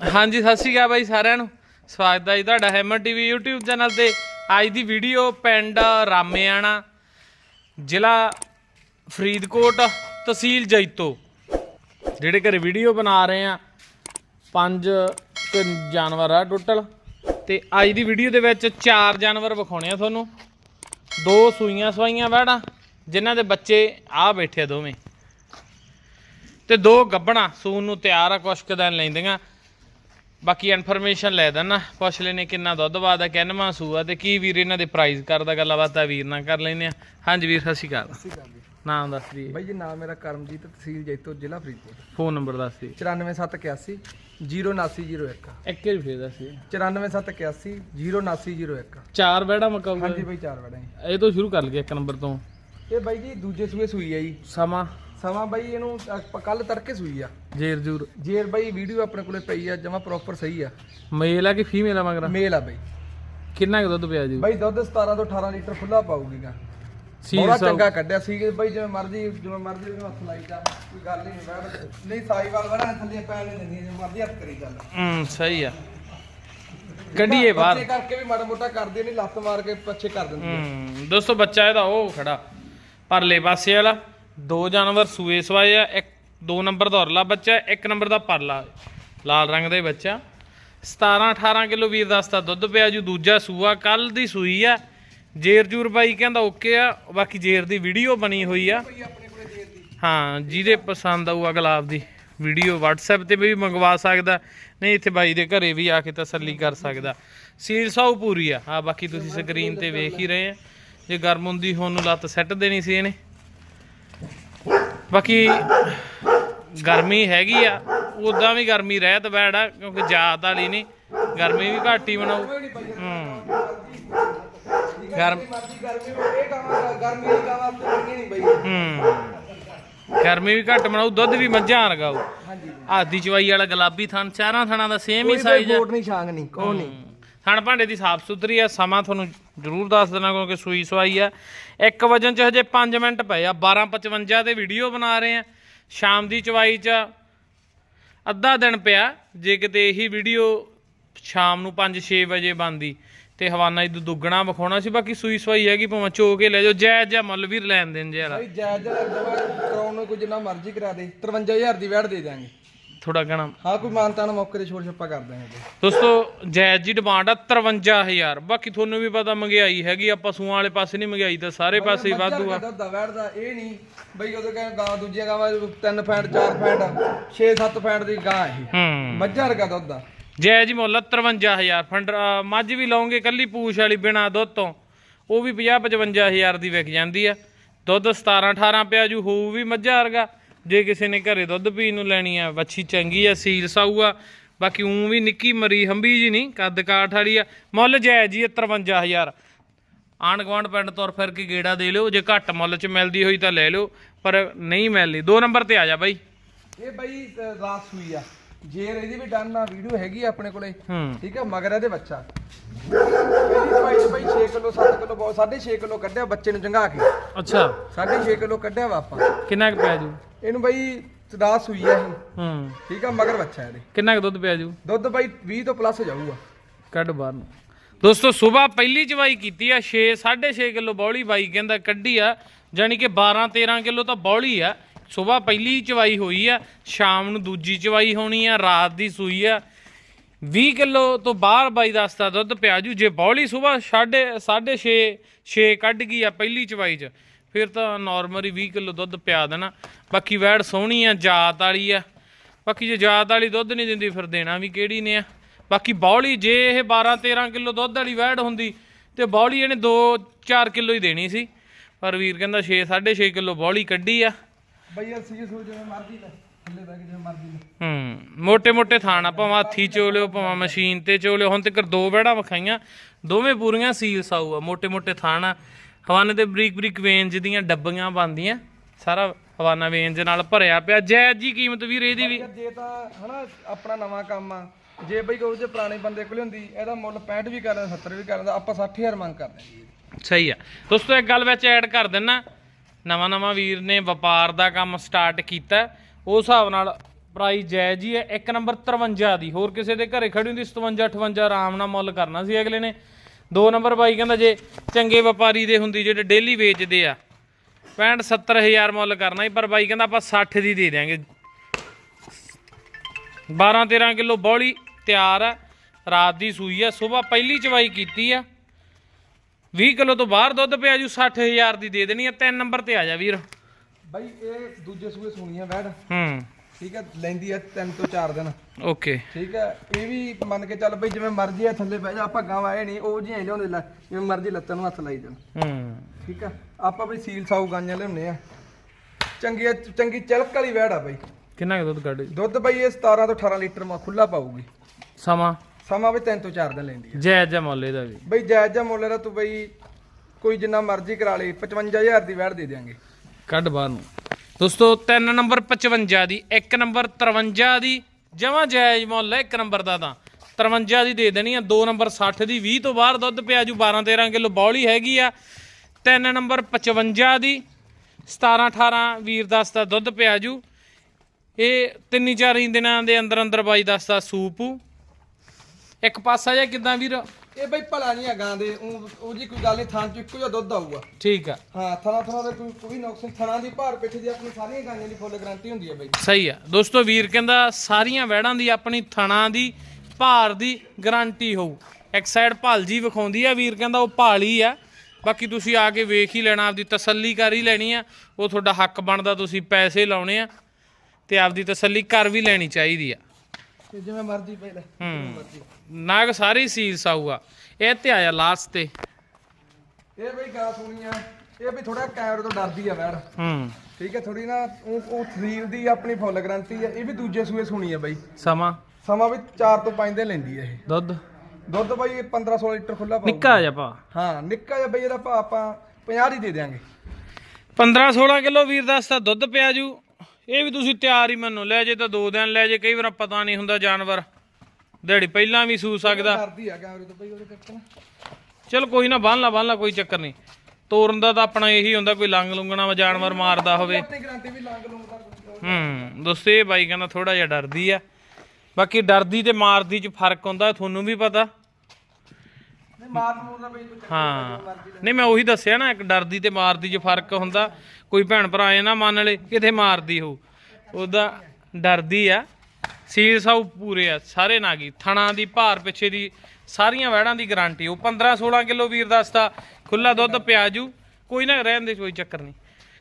ਹਾਂਜੀ, ਸਤਿ ਸ਼੍ਰੀ ਅਕਾਲ ਬਾਈ ਸਾਰਿਆਂ ਨੂੰ। ਸਵਾਗਤ ਹੈ ਜੀ ਤੁਹਾਡਾ ਹੈਮਰ ਟੀਵੀ YouTube ਚੈਨਲ ਤੇ। ਅੱਜ ਦੀ ਵੀਡੀਓ ਪਿੰਡ ਰਾਮੇਆਣਾ, ਜ਼ਿਲ੍ਹਾ ਫਰੀਦਕੋਟ, ਤਹਿਸੀਲ ਜੈਤੋ। ਜਿਹੜੇ ਘਰੇ ਵੀਡੀਓ ਬਣਾ ਰਹੇ ਆ, ਪੰਜ ਜਾਨਵਰ ਆ ਟੋਟਲ ਤੇ ਅੱਜ ਦੀ ਵੀਡੀਓ ਦੇ ਵਿੱਚ ਚਾਰ ਜਾਨਵਰ ਵਿਖਾਉਣੇ ਆ ਤੁਹਾਨੂੰ। ਦੋ ਸੂਈਆਂ ਸਵਾਈਆਂ ਵੈੜਾਂ ਜਿਨ੍ਹਾਂ ਦੇ ਬੱਚੇ ਆ ਬੈਠੇ ਆ ਦੋਵੇਂ। ਤੇ ਦੋ ਗੱਬਣਾ ਸੂਨ ਨੂੰ ਤਿਆਰ ਆ, ਕੁਛ ਦਿਨ ਲੈਂਦੀਆਂ। ਬਾਕੀ ਇਨਫੋਰਮੇਸ਼ਨ ਲੈ ਦੇਣਾ ਪੁੱਛ ਲੈਨੇ ਕਿੰਨਾ ਦੁੱਧ ਬਾਦਾ ਕਿੰਨਵਾਂ ਸੂਆ ਤੇ ਕੀ ਵੀਰ ਇਹਨਾਂ ਦੇ ਪ੍ਰਾਈਸ ਕਰਦਾ ਗੱਲਬਾਤ ਆ ਵੀਰ ਨਾਲ ਕਰ ਲੈਨੇ ਆ। ਹਾਂਜੀ ਵੀਰ ਸਤਿ ਸ਼੍ਰੀ ਅਕਾਲ। ਸਤਿ ਸ਼੍ਰੀ ਅਕਾਲ ਜੀ। ਨਾਮ ਦੱਸ ਦੀ ਬਾਈ ਜੀ ਨਾਮ ਮੇਰਾ ਕਰਮਜੀਤ ਤਹਿਸੀਲ ਜੈਤੋ ਜ਼ਿਲ੍ਹਾ ਫਰੀਦਕੋਟ। ਫੋਨ ਨੰਬਰ ਦੱਸ ਦੀ 94781 07901 ਇੱਕ। ਹੀ ਫੇਰ ਦੱਸ ਦੀ 94781 07901 ਚਾਰ ਬੈੜਾ ਮਕਾਊਗਾ ਹਾਂਜੀ ਬਾਈ ਚਾਰ ਇਹ ਤੋਂ ਸ਼ੁਰੂ ਕਰ ਲਈਏ ਇੱਕ ਨੰਬਰ ਤੋਂ। ਇਹ ਬਾਈ ਜੀ ਦੂਜੇ ਸੂਏ ਸੂਈ ਆ ਜੀ। ਸਮਾਂ। ਸਮਾਂ ਬਾਈ ਇਹਨੂੰ ਕੱਲ ਤੜਕੇ ਸੂਈ ਆ। ਜੇਰ ਜੂਰ। ਜੇਰ ਬਾਈ ਵੀਡੀਓ ਆਪਣੇ ਕੋਲੇ ਪਈ ਆ ਜਮਾ ਪ੍ਰੋਪਰ ਸਹੀ ਆ। ਮੇਲ ਆ ਕਿ ਫੀਮੇਲ ਆ ਮਗਰ? ਮੇਲ ਆ ਬਾਈ। ਕਿੰਨਾ ਕੁ ਦੁੱਧ ਪਿਆ ਜੀ? ਬਾਈ ਦੁੱਧ 17 ਤੋਂ 18 ਲੀਟਰ ਖੁੱਲਾ ਪਾਊਗੀਗਾ ਬੜਾ ਚੰਗਾ ਕੱਢਿਆ ਸੀ ਬਾਈ ਜਿਵੇਂ ਮਰਜ਼ੀ ਜਿਵੇਂ ਮਰਜ਼ੀ ਉਹਨੂੰ ਹੱਥ ਲਾਈ ਜਾ ਕੋਈ ਗੱਲ ਨਹੀਂ ਬੈਠ ਨਹੀਂ ਸਾਈਵਾਲ ਵੜਾ ਥੱਲੇ ਪੈਣ ਨਹੀਂ ਦਿੰਦੀ ਜਿਵੇਂ ਮਰਜ਼ੀ ਹੱਥ ਕਰੀ ਚੱਲ। ਹੂੰ ਸਹੀ ਆ। ਕੱਢੀਏ ਬਾਹਰ। ਬੱਚੇ ਕਰਕੇ ਵੀ ਮਾੜਾ ਮੋਟਾ ਕਰਦੇ ਨਹੀਂ ਲੱਤ ਮਾਰ ਕੇ ਪਿੱਛੇ ਕਰ ਦਿੰਦੇ ਹੂੰ ਦੋਸਤੋ ਬੱਚਾ ਇਹਦਾ ਉਹ ਖੜਾ ਪਰਲੇ ਪਾਸੇ ਵਾਲਾ। ਦੋ ਜਾਨਵਰ ਸੂਏ ਸਵਾਏ ਆ, ਇੱਕ ਦੋ ਨੰਬਰ ਦਾ ਔਰਲਾ ਬੱਚਾ, ਇੱਕ ਨੰਬਰ ਦਾ ਪਰਲਾ, ਲਾਲ ਰੰਗ ਦੇ ਬੱਚਾ। 17 18 ਕਿਲੋ ਵੀਰ ਦੱਸਦਾ ਦੁੱਧ ਪਿਆ ਜੂ, ਦੂਜਾ ਸੂਆ ਕੱਲ ਦੀ ਸੂਈ ਆ। ਜੇਰ ਜੂਰ ਬਾਈ ਕਹਿੰਦਾ ਓਕੇ ਆ, ਬਾਕੀ ਜੇਰ ਦੀ ਵੀਡੀਓ ਬਣੀ ਹੋਈ ਆ। ਹਾਂ, ਜਿਹਦੇ ਪਸੰਦ ਆਊ ਗੁਲਾਬ ਦੀ ਵੀਡੀਓ WhatsApp ਤੇ ਵੀ ਮੰਗਵਾ ਸਕਦਾ, ਨਹੀਂ ਇੱਥੇ ਬਾਈ ਦੇ ਘਰੇ ਵੀ ਆ ਕੇ ਤਸੱਲੀ ਕਰ ਸਕਦਾ। ਸੀਲ ਸਾਊ ਪੂਰੀ ਆ। ਆ ਬਾਕੀ ਤੁਸੀਂ ਸਕਰੀਨ ਤੇ ਵੇਖ ਹੀ ਰਹੇ ਆ। ਜੇ ਗਰਮ ਹੁੰਦੀ ਹੁਣ ਨੂੰ ਲੱਤ ਸੈੱਟ ਦੇਣੀ ਸੀ ਇਹਨੇ। ਬਾਕੀ ਗਰਮੀ ਹੈਗੀ ਆ ਉਦਾਂ ਵੀ ਗਰਮੀ ਰਹਿਤ ਬੈੜ ਆ ਕਿਉਂਕਿ ਜਾਤ ਵਾਲੀ ਨਹੀਂ ਗਰਮੀ ਵੀ ਘੱਟ ਹੀ ਬਣਾਉ ਹੂੰ। ਗਰਮ ਹੂੰ। ਵੀ ਘੱਟ ਬਣਾਉ ਦੁੱਧ ਵੀ ਮੱਝਾਂ ਰਗਾਉ ਹਾਂਜੀ। ਆਦੀ ਚਵਾਈ ਵਾਲਾ ਗੁਲਾਬੀ ਥਣ ਚਾਰਾਂ ਥਣਾਂ ਦਾ ਸੇਮ ਹੀ ਕੋਈ ਸਾਈਜ਼ ਆ। ਬੋਟ ਨਹੀਂ ਛਾਂਗ ਨਹੀਂ ਕੋ ਨਹੀਂ ਥਣ ਭਾਂਡੇ ਦੀ ਸਾਫ਼ ਸੁਥਰੀ ਆ, ਸਮਾਂ ਤੁਹਾਨੂੰ ਜ਼ਰੂਰ ਦੱਸ ਦੇਣਾ ਕਿਉਂਕਿ ਸੂਈ ਸਵਾਈ ਆ। ਇੱਕ ਵਜਨ ਚ ਹਜੇ 5 ਮਿੰਟ ਪਏ ਆ 12:55 ਤੇ ਵੀਡੀਓ ਬਣਾ ਰਹੇ ਆ। ਸ਼ਾਮ ਦੀ ਚਵਾਈ ਚ ਅੱਧਾ ਦਿਨ ਪਿਆ, ਜੇ ਕਿਤੇ ਇਹੀ ਵੀਡੀਓ ਸ਼ਾਮ ਨੂੰ 5-6 ਵਜੇ ਬੰਦੀ ਤੇ ਹਵਾਨਾ ਇਦੋਂ ਦੁੱਗਣਾ ਵਿਖਾਉਣਾ ਸੀ, ਬਾਕੀ ਸੂਈ ਸਵਾਈ ਹੈਗੀ, ਭਾਵੇਂ ਚੋ ਕੇ ਲੈ ਜਾਓ, ਜਾਇਜ਼ ਜਿਹਾ ਮੁੱਲ ਵੀ ਲੈਣ ਦੇਣ ਜਿਹੜਾ ਬਈ ਜਾਇਜ਼ ਜਮਾ ਕਰਾਉਣ ਨੂੰ ਕੋਈ ਜਿੰਨਾ ਮਰਜ਼ੀ ਕਰਾ ਦੇ 53000 ਦੀ ਵੈਟ ਦੇ ਦਾਂਗੇ ਥੋੜਾ ਗਣਾ ਹਾਂ ਕੋਈ ਮਾਨਤਾ ਨੂੰ ਮੌਕੇ ਤੇ ਛੋੜ ਛੱਪਾ ਕਰ ਦਾਂਗੇ। ਦੋਸਤੋ ਜਾਇਜ਼ ਜੀ ਡਿਮਾਂਡ ਆ 53000 ਬਾਕੀ ਤੁਹਾਨੂੰ ਵੀ ਪਤਾ ਮਹਿੰਗਾਈ ਹੈਗੀ ਆ ਪਸ਼ੂਆਂ ਵਾਲੇ ਪਾਸੇ ਨਹੀਂ ਮਹਿੰਗਾਈ ਤਾਂ ਸਾਰੇ ਪਾਸੇ ਹੀ ਵਾਧੂ ਆ। ਦਾ ਵੈੜ ਦਾ ਇਹ ਨਹੀਂ ਬਈ ਉਦੋਂ ਕਹਿੰਦੇ ਗਾਂ ਦੂਜੀਆਂ ਗਾਵਾਂ ਤਿੰਨ ਫੈਂਟ ਚਾਰ ਫੈਂਟ 6-7 ਫੈਂਟ ਦੀ ਗਾਂ ਇਹ। ਹੂੰ। ਮੱਝਾਂ ਵਰਗਾ ਦੁੱਧ ਆ। ਜਾਇਜ਼ ਜੀ ਮੁੱਲ ਆ 53000 ਫੰਡ ਅ, ਮੱਝ ਵੀ ਲਓਗੇ ਕੱਲੀ ਪੂਛ ਵਾਲੀ ਬਿਨਾ ਦੁੱਧ ਤੋਂ ਉਹ ਵੀ 50 55000 ਦੀ ਵਿਕ ਜਾਂਦੀ ਆ। ਦੁੱਧ 17 18 ਪਿਆ ਜੂ ਹੋਊ ਵੀ ਮੱਝਾਂ ਵਰਗਾ। ਜੇ ਕਿਸੇ ਨੇ ਘਰੇ ਦੁੱਧ ਪੀਣ ਨੂੰ ਲੈਣੀ ਆ ਵੱਛੀ ਚੰਗੀ ਆ ਸੀਲ ਸਾਊ ਆ ਬਾਕੀ ਉਂ ਵੀ ਨਿੱਕੀ ਮਰੀ ਹੰਬੀ ਜੀ ਨਹੀਂ ਕੱਦ ਕਾਠ ਵਾਲੀ ਆ ਮੁੱਲ ਜਾਇਜ਼ ਜੀ 53000 ਆਂਢ ਗੁਆਂਢ ਪਿੰਡ ਤੁਰ ਫਿਰ ਕੇ ਗੇੜਾ ਦੇ ਲਿਓ ਜੇ ਘੱਟ ਮੁੱਲ 'ਚ ਮਿਲਦੀ ਹੋਈ ਤਾਂ ਲੈ ਲਿਓ ਪਰ ਨਹੀਂ ਮਿਲਦੀ। ਦੋ ਨੰਬਰ ਤੇ ਆ ਜਾ ਬਾਈ। ਇਹ ਬਈ ਰਾਤ ਸੂਈ ਆ। ਜੇਰ ਇਹਦੀ ਵੀ ਡਨ ਆ ਵੀਡੀਓ ਹੈਗੀ ਆਪਣੇ ਕੋਲੇ ਠੀਕ ਆ ਮਗਰ ਇਹਦੇ ਬੱਚਾ ਦਵਾਈ ਚ ਬਈ 6 ਕਿਲੋ 7 ਕਿਲੋ ਬਹੁਤ 6.5 ਕਿਲੋ ਕੱਢਿਆ ਬੱਚੇ ਨੂੰ ਚੰਗਾ ਕੇ। ਅੱਛਾ। 6.5 ਕਿਲੋ ਕੱਢਿਆ ਵਾ ਆਪਾਂ। ਕਿੰਨਾ ਕੁ ਪਿਆ ਜੂ? ਇਹਨੂੰ ਬਈ ਰਾਤ ਸੂਈ ਆ ਇਹ ਹੂੰ। ਠੀਕ ਆ ਮਗਰ ਬੱਚਾ ਇਹਦੇ। ਕਿੰਨਾ ਕੁ ਦੁੱਧ ਪਿਆ ਜੂ? ਦੁੱਧ ਬਈ 20 ਤੋਂ ਪਲੱਸ ਜਾਊਗਾ। ਕੱਢ ਬਾਹਰ ਨੂੰ। ਦੋਸਤੋ ਸਵੇਰ ਪਹਿਲੀ ਚਵਾਈ ਕੀਤੀ ਆ 6 6.5 ਕਿਲੋ ਬੌਲੀ ਬਾਈ ਕਹਿੰਦਾ ਕੱਢੀ ਆ ਜਾਨੀ ਕਿ 12 13 ਕਿਲੋ ਤਾਂ ਬੌਲੀ ਆ। ਸਵੇਰ ਪਹਿਲੀ ਚਵਾਈ ਹੋਈ ਆ ਸ਼ਾਮ ਨੂੰ ਦੂਜੀ ਚਵਾਈ ਹੋਣੀ ਆ ਰਾਤ ਦੀ ਸੂਈ ਆ। 20 ਕਿਲੋ ਤੋਂ ਬਾਹਰ ਬਾਈ ਦੱਸਦਾ ਦੁੱਧ ਪਿਆ ਜੂ। ਜੇ ਬੌਲੀ ਸਵੇਰ 6.5 6 ਕੱਢ ਗਈ ਆ ਪਹਿਲੀ ਚਵਾਈ 'ਚ ਫਿਰ ਤਾਂ ਨਾਰਮਲ ਹੀ 20 ਕਿਲੋ ਦੁੱਧ ਪਿਆ ਦੇਣਾ। ਬਾਕੀ ਵੈੜ ਸੋਹਣੀ ਆ ਜਾਤ ਵਾਲੀ ਆ। ਬਾਕੀ ਜੇ ਜਾਤ ਵਾਲੀ ਦੁੱਧ ਨਹੀਂ ਦਿੰਦੀ ਫਿਰ ਦੇਣਾ ਵੀ ਕਿਹੜੀ ਨੇ ਆ। ਬਾਕੀ ਬੌਲੀ ਜੇ ਇਹ 12 13 ਕਿਲੋ ਦੁੱਧ ਵਾਲੀ ਵੈੜ ਹੁੰਦੀ ਤੇ ਬੌਲੀ ਇਹਨੇ 2 4 ਕਿਲੋ ਹੀ ਦੇਣੀ ਸੀ। ਪਰ ਵੀਰ ਕਹਿੰਦਾ 6 6.5 ਕਿਲੋ ਬੌਲੀ ਕੱਢੀ ਆ। ਬਈ ਅਸੀਂ ਜਿਵੇਂ ਜਿਵੇਂ ਮਰਜ਼ੀ ਲੈ ਥੱਲੇ ਬੈ ਕੇ ਜਿਵੇਂ ਮਰਜ਼ੀ ਲੈ। ਹੂੰ ਮੋٹے ਮੋٹے ਥਾਣ ਆ ਭਾਵੇਂ ਹਾਥੀ ਚੋਲਿਓ ਭਾਵੇਂ ਮਸ਼ੀਨ ਤੇ ਚੋਲਿਓ। ਹੁਣ ਤੱਕ ਦੋ ਵੈੜਾਂ ਵਿਖਾਈਆਂ ਦੋਵੇਂ ਪੂਰੀਆਂ ਸੀਲ ਸਾਊ ਆ ਮੋਟੇ ਮੋਟੇ ਥਾਣ ਆ। ਹਵਾਨੇ ਤੇ ਬਰੀਕ ਬਰੀਕ ਵੇਂਜ ਦੀਆਂ ਡੱਬੀਆਂ ਬਣਦੀਆਂ। ਸਾਰਾ ਹਵਾਨਾ ਵੇਂਜ ਨਾਲ ਭਰਿਆ ਪਿਆ। ਜਾਇਜ਼ ਜੀ ਕੀਮਤ ਵੀਰ ਇਹਦੀ ਵੀ। ਜੇ ਤਾਂ ਹਨਾ ਆਪਣਾ ਨਵਾਂ ਕੰਮ ਆ। ਜੇ ਬਈ ਕੋਈ ਜੇ ਪੁਰਾਣੇ ਬੰਦੇ ਕੋਲ ਹੁੰਦੀ ਇਹਦਾ ਮੁੱਲ 65 ਵੀ ਕਰਦਾ 70 ਵੀ ਕਰਦਾ ਆਪਾਂ 60000 ਮੰਗ ਕਰਦੇ ਜੀ ਸਹੀ ਆ। ਦੋਸਤੋ ਇੱਕ ਗੱਲ ਵਿੱਚ ਐਡ ਕਰ ਦਿੰਨਾ। ਨਵਾਂ ਨਵਾਂ ਵੀਰ ਨੇ ਵਪਾਰ ਦਾ ਕੰਮ ਸਟਾਰਟ ਕੀਤਾ। ਉਸ ਹਿਸਾਬ ਨਾਲ ਪ੍ਰਾਈਸ ਜਾਇਜ਼ ਹੀ ਹੈ। ਇੱਕ ਨੰਬਰ 53 ਦੀ। ਹੋਰ ਕਿਸੇ ਦੇ ਘਰੇ ਖੜੀ ਹੁੰਦੀ 57 58 ਆਰਾਮ ਨਾਲ ਮੁੱਲ ਕਰਨਾ ਸੀ ਅਗਲੇ ਨੇ। ਦੋ ਨੰਬਰ ਬਾਈ ਕਹਿੰਦਾ ਜੇ ਚੰਗੇ ਵਪਾਰੀ ਦੇ ਹੁੰਦੀ ਜਿਹੜੇ ਡੇਲੀ ਵੇਚਦੇ ਆ 65 70000 ਮੁੱਲ ਕਰਨਾ ਸੀ ਪਰ ਬਾਈ ਕਹਿੰਦਾ ਆਪਾਂ 60 ਦੀ ਦੇ ਦਿਆਂਗੇ। 12 13 ਕਿਲੋ ਬੌਲੀ ਤਿਆਰ ਆ ਰਾਤ ਦੀ ਸੂਈ ਆ ਸਵੇਰ ਪਹਿਲੀ ਚਵਾਈ ਕੀਤੀ ਆ। 20 ਕਿਲੋ ਤੋਂ ਬਾਹਰ ਦੁੱਧ ਪਿਆ ਜੂ 60000 ਦੀ ਦੇ ਦੇਣੀ ਆ ਤਿੰਨ ਨੰਬਰ ਤੇ ਆ ਜਾ ਵੀਰ। ਬਾਈ ਇਹ ਦੂਜੇ ਸੂਏ ਸੁਣੀ ਆ ਵੈੜ ਹੂੰ। ਠੀਕ ਹੈ ਲੈਂਦੀ ਆ 3 ਤੋਂ 4 ਦਿਨ। ਓਕੇ ਠੀਕ ਹੈ ਇਹ ਵੀ ਮੰਨ ਕੇ ਚੱਲ ਬਈ ਜਿਵੇਂ ਮਰਜ਼ੀ ਆ ਥੱਲੇ ਬਹਿ ਜਾ ਆਪਾਂ ਗਾਂ ਆਏ ਨਹੀਂ ਉਹ ਜਿਹੀਆਂ ਹੀ ਲਿਆਉਂਦੇ ਲੈ ਜਿਵੇਂ ਮਰਜ਼ੀ ਲੱਤਾਂ ਨੂੰ ਹੱਥ ਲਾਈ ਜਾਣ। ਹੂੰ। ਠੀਕ ਆ ਆਪਾਂ ਬਈ ਸੀਲ ਸਾਊ ਗਾਂਆਂ ਲਿਆਉਂਦੇ ਆ ਚੰਗੀ ਚੰਗੀ ਚਲਕ ਵਾਲੀ ਵੈੜ ਆ ਬਈ। ਕਿੰਨਾ ਕੁ ਦੁੱਧ ਕੱਢ ਦੁੱਧ ਬਈ ਇਹ 17 ਤੋਂ 18 ਲੀਟਰ ਮਾ ਖੁੱਲਾ ਪਾਊਗੀ। ਸਮਾਂ? ਸਮਾਂ ਵੀ 3 ਤੋਂ 4 ਦਿਨ ਲੈਂਦੀ ਆ ਜਾਇਜ਼ ਜਿਹਾ ਮੁੱਲ ਇਹਦਾ ਵੀ। ਬਈ ਜਾਇਜ਼ ਜਿਹਾ ਮੁੱਲ ਦਾ ਤੂੰ ਬਈ ਕੋਈ ਜਿੰਨਾ ਮਰਜ਼ੀ ਕਰਾ ਲਈ 55000 ਦੀ ਵੈੜ ਦੇ ਦਿਆਂਗੇ। ਕੱਢ ਬਾਹਰ ਨੂੰ। ਦੋਸਤੋ, ਤਿੰਨ ਨੰਬਰ 55 ਦੀ, ਇੱਕ ਨੰਬਰ 53 ਦੀ, ਜਮਾਂ ਜਾਇਜ਼ ਮੁੱਲ ਹੈ, ਇੱਕ ਨੰਬਰ ਦਾ ਤਾਂ। 53 ਦੀ ਦੇ ਦੇਣੀ ਆ, ਦੋ ਨੰਬਰ 60 ਦੀ 20 ਤੋਂ ਬਾਹਰ ਦੁੱਧ ਪਿਆ ਜੂ 12 13 ਕਿਲੋ ਬੌਲੀ ਹੈਗੀ ਆ। ਤਿੰਨ ਨੰਬਰ 55 ਦੀ 17 18 ਵੀਰ ਦੱਸਦਾ ਦੁੱਧ ਪਿਆ ਜੂ। ਇਹ ਤਿੰਨੀ ਚਾਰ ਦਿਨਾਂ ਦੇ ਅੰਦਰ ਅੰਦਰ ਬਾਈ ਦੱਸਦਾ ਸੂਪ ਇੱਕ ਪਾਸਾ ਜਿਹਾ ਕਿਦਾਂ ਵੀਰ? ਇਹ ਬਈ ਭਲਾ ਨਹੀਂ ਆ ਗਾਂ ਦੇ ਉਹ ਜੀ ਕੋਈ ਗੱਲ ਨਹੀਂ ਥਾਂ ਚ ਇੱਕੋ ਜਿਹਾ ਦੁੱਧ ਆਊਗਾ। ਠੀਕ ਆ। ਹਾਂ ਥਣਾ ਥਣਾ ਦੇ ਕੋਈ ਕੋਈ ਨੁਕਸ ਨੀ। ਥਣਾ ਦੀ ਭਾਰ ਪਿੱਛੇ ਦੀ ਆਪਣੀ ਸਾਰੀਆਂ ਗਾਂਆਂ ਦੀ ਫੁੱਲ ਗਾਰੰਟੀ ਹੁੰਦੀ ਹੈ ਬਈ। ਸਹੀ ਆ। ਦੋਸਤੋ ਵੀਰ ਕਹਿੰਦਾ ਸਾਰੀਆਂ ਵੈੜਾਂ ਦੀ ਆਪਣੀ ਥਣਾ ਦੀ ਭਾਰ ਦੀ ਗਾਰੰਟੀ ਹੋਊ। ਇੱਕ ਸਾਈਡ ਭਾਲਜੀ ਵਿਖਾਉਂਦੀ ਆ ਵੀਰ ਕਹਿੰਦਾ ਉਹ ਭਾਲੀ ਆ। ਬਾਕੀ ਤੁਸੀਂ ਆ ਕੇ ਵੇਖ ਹੀ ਲੈਣਾ ਆਪਦੀ ਤਸੱਲੀ ਕਰ ਹੀ ਲੈਣੀ ਆ। ਉਹ ਤੁਹਾਡਾ ਹੱਕ ਬਣਦਾ ਤੁਸੀਂ ਪੈਸੇ ਲਾਉਣੇ ਆ ਤੇ ਆਪਦੀ ਤਸੱਲੀ ਕਰ ਵੀ ਲੈਣੀ ਚਾਹੀਦੀ ਆ। ਤੇ ਜਿਵੇਂ ਮਰਜ਼ੀ ਪਈ ਲੈ ਹੂੰ। ਨਾਗ ਸਾਰੀ ਸੀਸ ਆਊਗਾ ਇਹ ਤੇ ਆਇਆ ਲਾਸਟ ਤੇ। ਇਹ ਬਈ ਗਾਂ ਸੁਣੀ ਆ। ਇਹ ਵੀ ਥੋੜਾ ਕੈਮਰੇ ਤੋਂ ਡਰਦੀ ਆ ਵੈੜ ਹੂੰ। ਠੀਕ ਹੈ ਥੋੜੀ ਨਾ ਉਹ ਉਹ ਸਰੀਰ ਦੀ ਆਪਣੀ ਫੁੱਲ ਗਾਰੰਟੀ ਆ। ਇਹ ਵੀ ਦੂਜੇ ਸੂਏ ਸੁਣੀ ਆ ਬਈ। ਸਮਾਂ? ਸਮਾਂ ਵੀ 4 ਤੋਂ 5 ਦਿਨ ਲੈਂਦੀ ਆ ਇਹ। ਦੁੱਧ? ਦੁੱਧ ਬਈ 15 16 ਲੀਟਰ ਖੁੱਲਾ ਪਾਊ ਨਿੱਕਾ ਜਿਹਾ ਭਾ ਹਾਂ ਨਿੱਕਾ ਜਿਹਾ ਬਈ ਇਹਦਾ ਭਾ ਆਪਾਂ 50 ਹੀ ਦੇ ਦਿਆਂਗੇ। 15 16 ਕਿਲੋ ਵੀਰ ਦਾ ਸਤਾ ਦੁੱਧ ਪਿਆ ਜੂ। ਇਹ ਵੀ ਤੁਸੀਂ ਤਿਆਰ ਹੀ ਮੰਨੋ ਲੈ ਜੇ ਤਾਂ ਦੋ ਦਿਨ ਲੈ ਜੇ ਕਈ ਵਾਰ ਪਤਾ ਨਹੀਂ ਹੁੰਦਾ ਜਾਨਵਰ। ਦਿਹਾੜੀ ਪਹਿਲਾਂ ਵੀ ਸੂ ਸਕਦਾ। ਡਰਦੀ ਆ ਕੈਮਰੇ ਤੋਂ ਬਈ ਉਹਦੇ ਕਰਕੇ ਨਾ ਚਲ ਕੋਈ ਨਾ ਬੰਨ ਲਾ ਬੰਨ ਲਾ ਕੋਈ ਚੱਕਰ ਨਹੀਂ। ਤੋਰਨ ਦਾ ਤਾਂ ਆਪਣਾ ਇਹੀ ਹੁੰਦਾ ਕੋਈ ਲੰਗ ਲੁੰਗਣਾ ਵਾ ਜਾਨਵਰ ਮਾਰਦਾ ਹੋਵੇ। ਹੂੰ ਦੋਸਤੋ ਇਹ ਬਾਈ ਕਹਿੰਦਾ ਥੋੜਾ ਜਿਹਾ ਡਰਦੀ ਆ। ਬਾਕੀ ਡਰਦੀ ਤੇ ਮਾਰਦੀ ਚ ਫ਼ਰਕ ਹੁੰਦਾ ਤੁਹਾਨੂੰ ਵੀ ਪਤਾ। ਹਾਂ। ਨਹੀਂ ਮੈਂ ਉਹੀ ਦੱਸਿਆ ਨਾ ਇੱਕ ਡਰਦੀ ਤੇ ਮਾਰਦੀ 'ਚ ਫ਼ਰਕ ਹੁੰਦਾ ਕੋਈ ਭੈਣ ਭਰਾ ਇਹ ਨਾ ਮੰਨ ਲੇ ਕਿਤੇ ਮਾਰਦੀ ਹੋ ਉਹਦਾ ਡਰਦੀ ਆ ਸੀਲ ਸਾਊ ਪੂਰੇ ਆ ਸਾਰੇ ਨਾਗੀ ਥਣਾ ਦੀ ਭਾਰ ਪਿੱਛੇ ਦੀ ਸਾਰੀਆਂ ਵੈੜਾਂ ਦੀ ਗਾਰੰਟੀ ਉਹ 15 16 ਕਿਲੋ ਵੀਰ ਦੱਸਦਾ ਖੁੱਲਾ ਦੁੱਧ ਪਿਆਜੂ ਕੋਈ ਨਾ ਰਹਿਣ ਦੇ ਕੋਈ ਚੱਕਰ ਨਹੀਂ।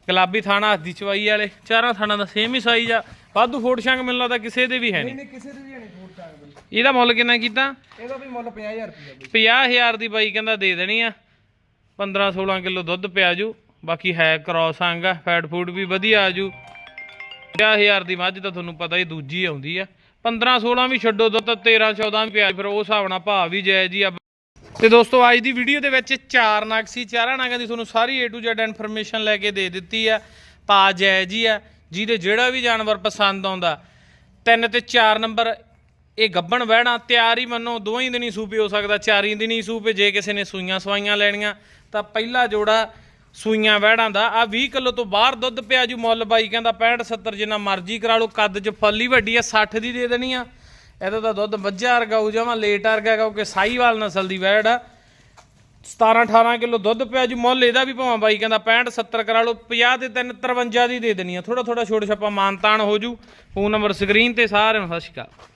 ਗੁਲਾਬੀ ਥਾਣਾ ਹੱਥ ਦੀ ਚਵਾਈ ਵਾਲੇ ਚਾਰਾਂ ਥਾਣਾ ਦਾ ਸੇਮ ਹੀ ਸਾਈਜ਼ ਆ ਵਾਧੂ ਫੋਟ ਸ਼ੰਗ ਮੈਨੂੰ ਲੱਗਦਾ ਕਿਸੇ ਦੇ ਵੀ ਹੈ ਨਹੀਂ ਨਹੀਂ। ਕਿਸੇ ਦੀ ਵੀ ਨਹੀਂ ਫੂਟ ਇਹਦਾ ਮੁੱਲ ਕਿੰਨਾ ਕੀਤਾ? ਇਹਦਾ ਵੀ ਮੁੱਲ 50000 ਰੁਪਏ ਬਈ। 50000 ਦੀ ਬਾਈ ਕਹਿੰਦਾ ਦੇ ਦੇਣੀ ਆ। 15 16 ਕਿਲੋ ਦੁੱਧ ਪਿਆ ਜੂ। ਬਾਕੀ ਹੈ ਕ੍ਰੋਸ ਅੰਗ ਆ ਫੈਟ ਫੂਡ ਵੀ ਵਧੀਆ ਆ ਜੂ। 50000 ਦੀ ਮੱਝ ਤਾਂ ਤੁਹਾਨੂੰ ਪਤਾ ਹੀ ਦੂਜੀ ਆਉਂਦੀ ਆ। 15 16 ਵੀ ਛੱਡੋ ਦੁੱਧ 13 14 ਵੀ ਪਿਆ ਫਿਰ ਉਹ ਹਿਸਾਬ ਨਾਲ ਭਾਅ ਵੀ ਜਾਇਜ਼ ਹੀ ਆ। ਤੇ ਦੋਸਤੋ ਅੱਜ ਦੀ ਵੀਡੀਓ ਦੇ ਵਿੱਚ ਚਾਰ ਨਗ ਸੀ। ਚਾਰਾਂ ਨਗਾਂ ਦੀ ਤੁਹਾਨੂੰ ਸਾਰੀ A to Z ਇਨਫੋਰਮੇਸ਼ਨ ਲੈ ਕੇ ਦੇ ਦਿੱਤੀ ਆ। ਭਾਅ ਜਾਇਜ਼ ਹੀ ਆ। ਜਿਹਦੇ ਜਿਹੜਾ ਵੀ ਜਾਨਵਰ ਪਸੰਦ ਆਉਂਦਾ ਤਿੰਨ ਤੇ ਚਾਰ ਨੰਬਰ ਇਹ ਗੱਬਣ ਵਹਿਣਾ, ਤਿਆਰ ਹੀ ਮੰਨੋ, ਦੋਹਾਂ ਹੀ ਦਿਨੀ ਸੂਪੇ ਹੋ ਸਕਦਾ, ਚਾਰੀ ਦਿਨੀ ਸੂਪੇ, ਜੇ ਕਿਸੇ ਨੇ ਸੂਈਆਂ ਸਵਾਈਆਂ ਲੈਣੀਆਂ, ਤਾਂ ਪਹਿਲਾ ਜੋੜਾ ਸੂਈਆਂ ਵਹਿੜਾਂ ਦਾ। ਆ 20 ਕਿਲੋ ਤੋਂ ਬਾਹਰ ਦੁੱਧ ਪਿਆ ਜੂ ਮੁੱਲ ਬਾਈ, ਕਹਿੰਦਾ 65 70 ਜਿੰਨਾ ਮਰਜ਼ੀ ਕਰਾ ਲਓ, ਕੱਦ 'ਚ ਫੱਲੀ ਵੱਡੀ ਆ 60 ਦੀ ਦੇ ਦੇਣੀ ਆ। ਇਹਦਾ ਤਾਂ ਦੁੱਧ ਮੱਝਾਂ ਵਰਗਾ ਜਾਵਾਂ, ਲੇਟ ਅਰਗਾ ਕਿਉਂਕਿ ਸਾਈਵਾਲ ਨਸਲ ਦੀ ਵਹਿੜ ਆ। 17 18 ਕਿਲੋ ਦੁੱਧ ਪਿਆ ਜੀ ਮੁੱਲ, ਇਹਦਾ ਵੀ ਭਾਵਾਂ ਬਾਈ, ਕਹਿੰਦਾ 65 70 ਕਰਾ ਲਓ 50 ਤੇ 3 53 ਦੀ ਦੇ ਦੇਣੀ ਆ। ਥੋੜਾ ਥੋੜਾ ਛੋੜ ਛੱਪਾ ਮਾਨਤਾਨ ਹੋ ਜੂ। ਫੋਨ ਨੰਬਰ ਸਕਰੀਨ ਤੇ ਸਾਰਿਆਂ ਨੂੰ, ਸਤਿ ਸ਼੍ਰੀ ਅਕਾਲ।